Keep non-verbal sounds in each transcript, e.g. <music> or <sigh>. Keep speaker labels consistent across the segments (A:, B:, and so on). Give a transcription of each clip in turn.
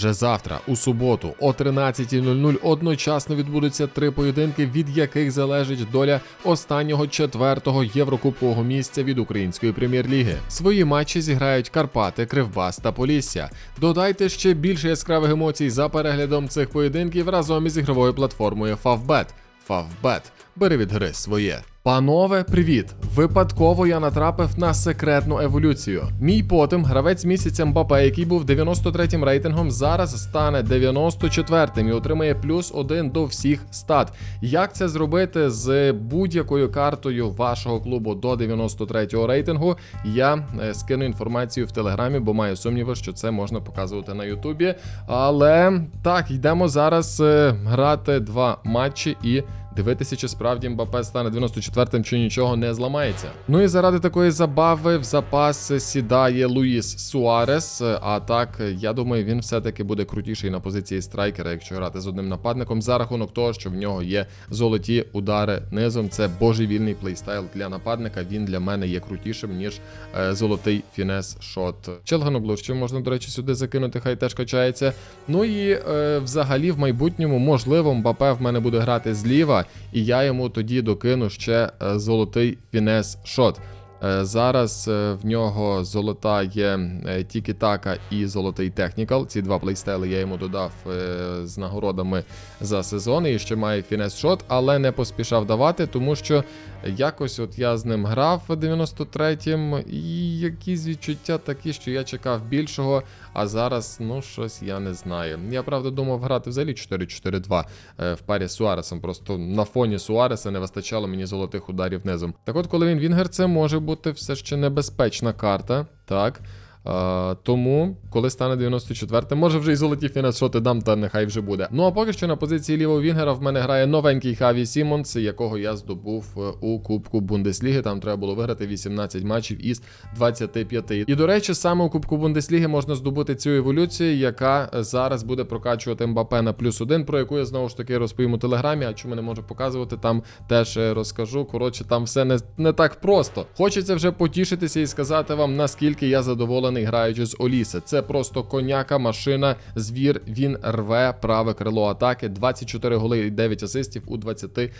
A: Вже завтра, у суботу, о 13.00 одночасно відбудуться три поєдинки, від яких залежить доля останнього четвертого єврокубкового місця від української прем'єр-ліги. Свої матчі зіграють Карпати, Кривбас та Полісся. Додайте ще більше яскравих емоцій за переглядом цих поєдинків разом із ігровою платформою Favbet. Favbet. Бери від гри своє. Панове, привіт! Випадково я натрапив на секретну еволюцію. Мій потим, гравець місяця Мбапе, який був 93-м рейтингом, зараз стане 94-м і отримає плюс один до всіх стат. Як це зробити з будь-якою картою вашого клубу до 93-го рейтингу? Я е, скину інформацію в телеграмі, бо маю сумніви, що це можна показувати на Ютубі. Але так, йдемо зараз е, грати два матчі і. Дивитися, чи справді Мбапе стане 94-м, чи нічого не зламається. Ну і заради такої забави в запас сідає Луїс Суарес. А так, я думаю, він все-таки буде крутіший на позиції страйкера, якщо грати з одним нападником, за рахунок того, що в нього є золоті удари низом. Це божевільний плейстайл для нападника. Він для мене є крутішим, ніж е, золотий фінес шот. Челганоглу, що можна, до речі, сюди закинути, хай теж качається. Ну і е, взагалі в майбутньому, можливо, Мбапе в мене буде грати зліва, і я йому тоді докину ще е, золотий фінес шот. Е, Зараз е, в нього золота є е, тільки така і золотий технікал. Ці два плейстайли я йому додав е, з нагородами за сезон. І ще має фінес шот, але не поспішав давати, тому що якось от я з ним грав 93-м, і якісь відчуття такі, що я чекав більшого. А зараз, ну, щось я не знаю. Я правда думав грати взагалі 4-4-2 е, в парі з Суаресом. Просто на фоні Суареса не вистачало мені золотих ударів низом. Так от, коли він Вінгер, це може бути все ще небезпечна карта, так. А, тому, коли стане 94 може вже й золоті фінес-шоти дам, та нехай вже буде. Ну а поки що на позиції лівого Вінгера в мене грає новенький Хаві Сімонс, якого я здобув е, у Кубку Бундесліги. Там треба було виграти 18 матчів із 25. І до речі, саме у Кубку Бундесліги можна здобути цю еволюцію, яка зараз буде прокачувати Мбапе на плюс один, про яку я знову ж таки розповім у телеграмі. А чому не можу показувати, там теж е, розкажу. Коротше, там все не, не так просто. Хочеться вже потішитися і сказати вам, наскільки я задоволений граючи з Оліси. Це просто коняка, машина, звір. Він рве праве крило атаки. 24 голи і 9 асистів у 23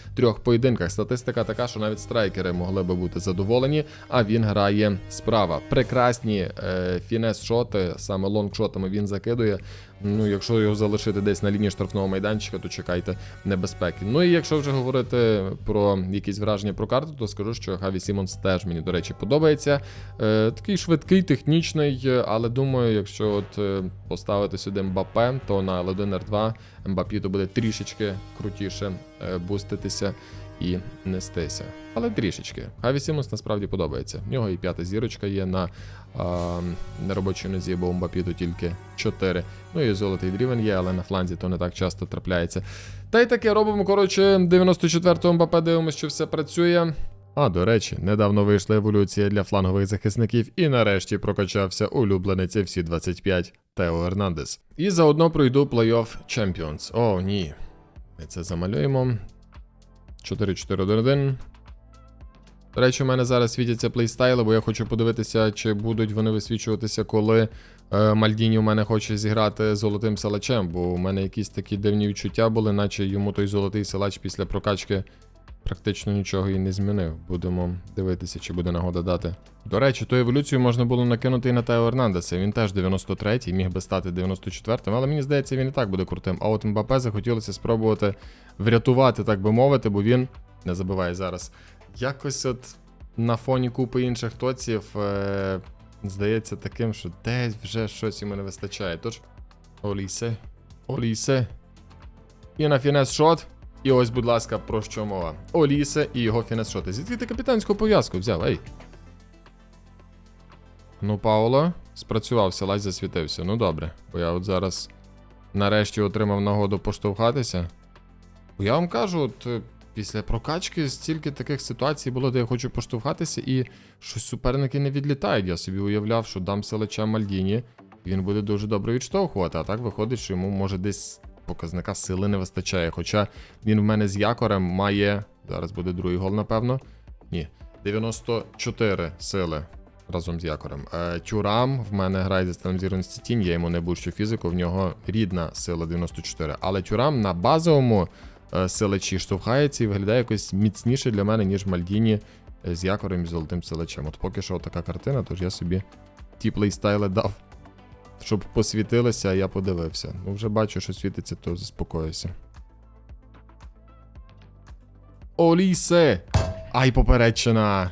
A: поєдинках. Статистика така, що навіть страйкери могли би бути задоволені. А він грає справа. Прекрасні е, фінес-шоти, саме лонгшотами він закидує. Ну, якщо його залишити десь на лінії штрафного майданчика, то чекайте небезпеки. Ну і якщо вже говорити про якісь враження про карту, то скажу, що Хаві Сімонс теж мені, до речі, подобається. Е, такий швидкий, технічний, але думаю, якщо от е, поставити сюди Мбапе, то на L1 R2 Мбапі то буде трішечки крутіше е, буститися і нестися. Але трішечки. Хаві Сімонс насправді подобається. В нього і п'ята зірочка є на, а, робочій нозі, бо у Мбапі тільки 4. Ну і золотий дрівен є, але на фланзі то не так часто трапляється. Та й таке робимо, коротше, 94-го Мбапе дивимося, що все працює. А, до речі, недавно вийшла еволюція для флангових захисників, і нарешті прокачався улюбленець всі 25 Тео Ернандес. І заодно пройду плей-офф Champions. О, ні. Ми це замалюємо. 4-4-1-1. До речі, у мене зараз світяться плейстайли, бо я хочу подивитися, чи будуть вони висвічуватися, коли е, Мальдіні у мене хоче зіграти золотим селачем, бо у мене якісь такі дивні відчуття були, наче йому той золотий селач після прокачки практично нічого і не змінив. Будемо дивитися, чи буде нагода дати. До речі, ту еволюцію можна було накинути і на Тео Ернандеса. Він теж 93-й, міг би стати 94-м, але мені здається, він і так буде крутим. А от Мбапе захотілося спробувати врятувати, так би мовити, бо він не забуває зараз. Якось от на фоні купи інших тоців е- здається таким, що десь вже щось йому не вистачає. Тож, Олісе, Олісе. І на фінес шот. І ось, будь ласка, про що мова. Олісе і його фінес шоти. Звідки ти капітанську пов'язку взяв, ей. Ну, Пауло, спрацювався, лазь засвітився. Ну добре, бо я от зараз нарешті отримав нагоду поштовхатися. Бо я вам кажу, от е, після прокачки стільки таких ситуацій було, де я хочу поштовхатися, і щось суперники не відлітають. Я собі уявляв, що дам селеча Мальдіні, він буде дуже добре відштовхувати. А так виходить, що йому може десь показника сили не вистачає. Хоча він в мене з якорем має. Зараз буде другий гол, напевно. Ні. 94 сили. разом з якорем. Е, Тюрам в мене грає за станом зірності тінь, я йому не бущу фізику, в нього рідна сила 94. Але Тюрам на базовому е, силачі штовхається і виглядає якось міцніше для мене, ніж Мальдіні е, з якорем і золотим силачем. От поки що така картина, тож я собі ті плейстайли дав. Щоб посвітилося, а я подивився. Ну, вже бачу, що світиться, то заспокоюся. Олісе! Ай, попередчина!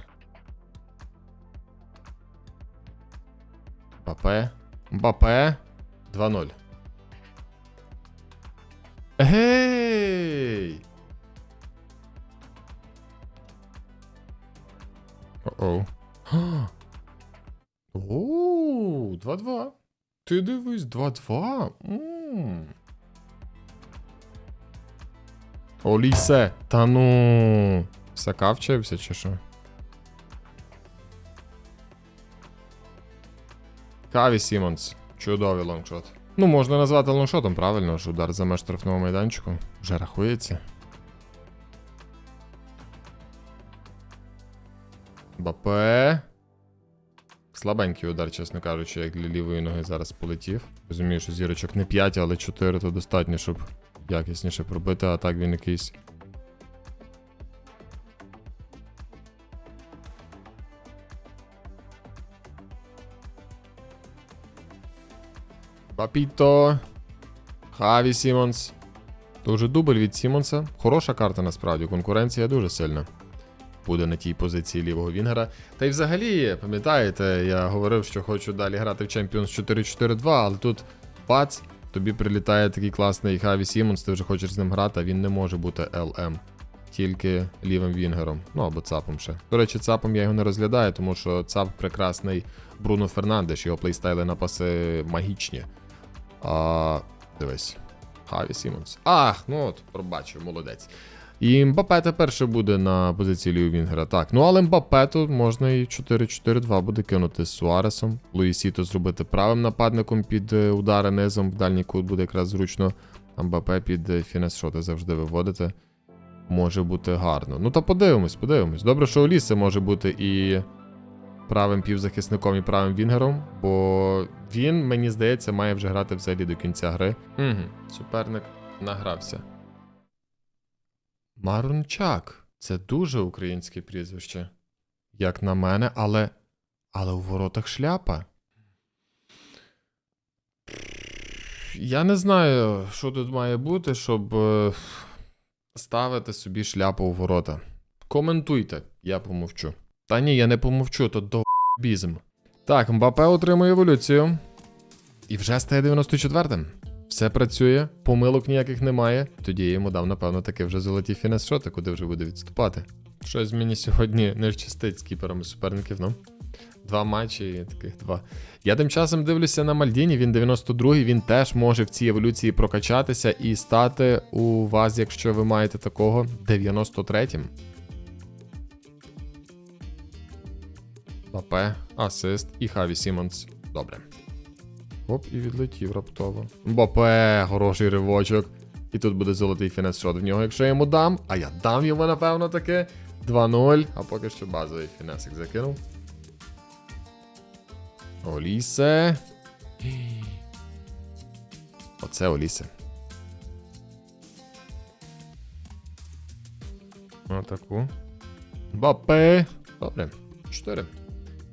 A: Мбапе. Мбапе. 2-0. Гей! О-оу. <gasps> Оу, 2-2. Ти дивись, 2-2. М. Олісе, та ну. Сака вчився чи що? Каві Сімонс. Чудовий лонгшот. Ну, можна назвати лонгшотом, правильно ж удар за меж штрафного майданчику. Вже рахується. Бапе. Слабенький удар, чесно кажучи, як для лівої ноги зараз полетів. Розумію, що зірочок не 5, але 4 то достатньо, щоб якісніше пробити, а так він якийсь. Папіто. Хаві Сімонс. Дуже дубль від Сімонса. Хороша карта насправді. Конкуренція дуже сильна. Буде на тій позиції лівого Вінгера. Та й взагалі, пам'ятаєте, я говорив, що хочу далі грати в Champions 4-4-2, але тут бац, тобі прилітає такий класний Хаві Сімонс, ти вже хочеш з ним грати, а він не може бути ЛМ. Тільки лівим Вінгером. Ну або ЦАПом ще. До речі, ЦАПом я його не розглядаю, тому що ЦАП прекрасний Бруно Фернандеш, його плейстайли на паси магічні. А, дивись. Хаві Сімонс. Ах, ну от, пробачив, молодець. І Мбапе тепер ще буде на позиції Ліу Вінгера. Так, ну але Мбапе тут можна і 4-4-2 буде кинути з Суаресом. Луїсіто зробити правим нападником під е, удари низом. В дальній кут буде якраз зручно. А Мбапе під е, фінес-шоти завжди виводити. Може бути гарно. Ну та подивимось, подивимось. Добре, що Олісе може бути і правим півзахисником і правим вінгером, бо він, мені здається, має вже грати взагалі до кінця гри. Угу, суперник награвся. Марунчак. Це дуже українське прізвище. Як на мене, але. Але у воротах шляпа. Я не знаю, що тут має бути, щоб е, ставити собі шляпу у ворота. Коментуйте, я помовчу. Та ні, я не помовчу, то довбізм. Так, Мбапе отримує еволюцію. І вже стає 94-м. Все працює, помилок ніяких немає. Тоді я йому дав, напевно, таки вже золоті фінес-шоти, куди вже буде відступати. Щось мені сьогодні не щастить з кіперами суперників, ну. Два матчі таких два. Я тим часом дивлюся на Мальдіні, він 92-й, він теж може в цій еволюції прокачатися і стати у вас, якщо ви маєте такого, 93-м. Бапе, асист і Хаві Сімонс. Добре. Оп, і відлетів раптово. Бапе, хороший ривочок. І тут буде золотий фінес-шот в нього, якщо я йому дам. А я дам йому, напевно, таки. 2-0. А поки що базовий фінесик закинув. Олісе. Оце Олісе. Отаку. Бапе. Добре. 4.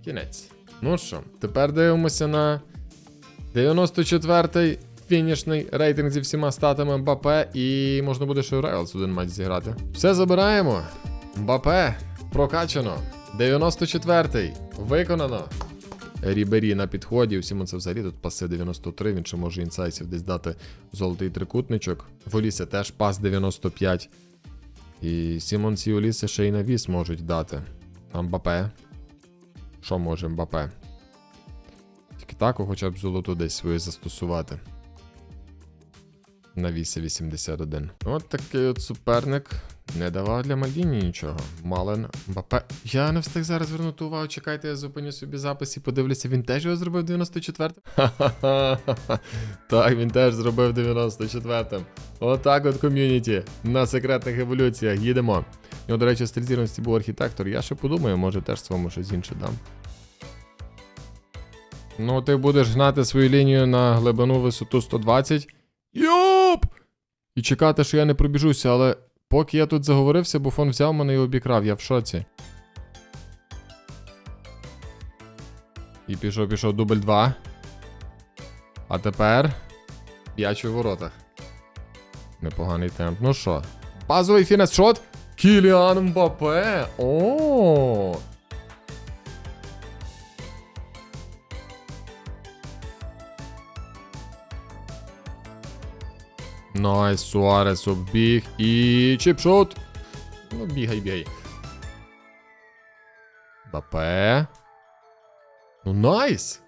A: Кінець. Ну що, тепер дивимося на 94-й фінішний рейтинг зі всіма статами Мбапе, і можна буде ще в Реалс один матч зіграти. Все забираємо. Мбапе прокачано. 94-й. Виконано. Рібері на підході. Усім це взагалі тут паси 93. Він ще може інсайсів десь дати золотий трикутничок. В Олісі теж пас 95. І Сімонс і Оліси ще й навіс можуть дати. А Мбапе. Що може Мбапе? Тільки так, хоча б золоту десь свою застосувати. На вісі 81. От такий от суперник. Не давав для Мальдіні нічого. Мален Мбапе. Я не встиг зараз звернути увагу. Чекайте, я зупиню собі запис і подивлюся, він теж його зробив 94 Ха-ха-ха. <laughs> Так, він теж зробив 94-м. Отак от ком'юніті. На секретних еволюціях їдемо. І, до речі, стиль зірності був архітектор. Я ще подумаю, може теж своєму щось інше дам. Ну, ти будеш гнати свою лінію на глибину висоту 120. Йоп! І чекати, що я не пробіжуся, але поки я тут заговорився, буфон взяв мене і обікрав, я в шоці. І пішов, пішов дубль 2. А тепер. П'яч у воротах. Непоганий темп. Ну що? Базовий фінес шот. Кіліан Мбапе. О. Найс, Суарес обіг і чіпшот. Ну, бігай, бігай. Мбапе. Ну, найс.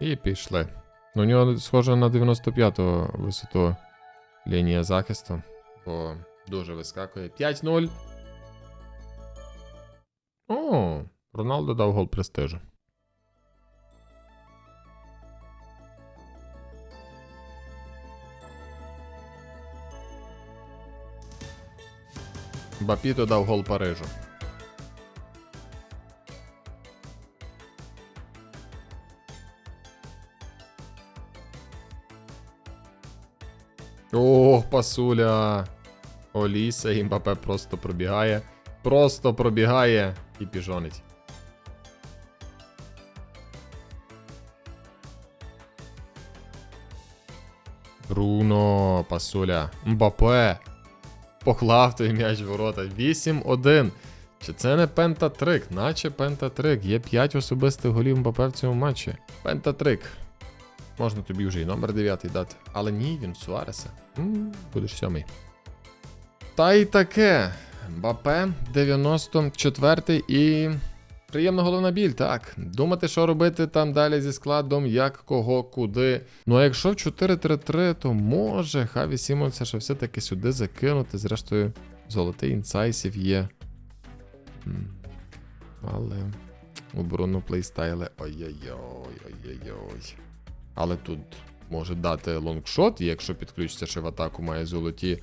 A: І пішли. Ну, у нього схоже на 95-ту висоту лінія захисту, бо дуже вискакує. 5-0. О, Роналдо дав гол престижу. Бапіто дав гол Парижу. Ох, пасуля. Оліса і Мбапе просто пробігає. Просто пробігає і піжонить. Бруно, пасуля. Мбапе. Поклав той м'яч в ворота. 8-1. Чи це не пентатрик? Наче пентатрик. Є 5 особистих голів Мбапе в цьому матчі. Пентатрик. Можна тобі вже і номер 9 дати. Але ні, він Суареса. Будеш сьомий. Та й таке. Мбапе 94 і. Приємна головна біль, так. Думати, що робити там далі зі складом, як, кого, куди. Ну а якщо в 4-3-3, то може Хаві Сімонса ще все-таки сюди закинути. Зрештою, золотий інсайсів є. Але оборону плейстайли. Ой-ой-ой, ой-ой-ой. Але тут може дати лонгшот, якщо підключиться ще в атаку, має золоті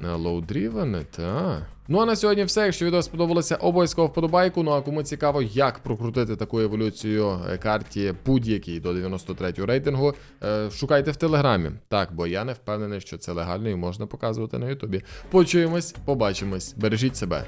A: лоудрівени, та. Ну а на сьогодні все. Якщо відео сподобалося, обов'язково вподобайку. Ну а кому цікаво, як прокрутити таку еволюцію е, карті будь-якій до 93 рейтингу, е, шукайте в телеграмі. Так, бо я не впевнений, що це легально і можна показувати на Ютубі. Почуємось, побачимось, бережіть себе.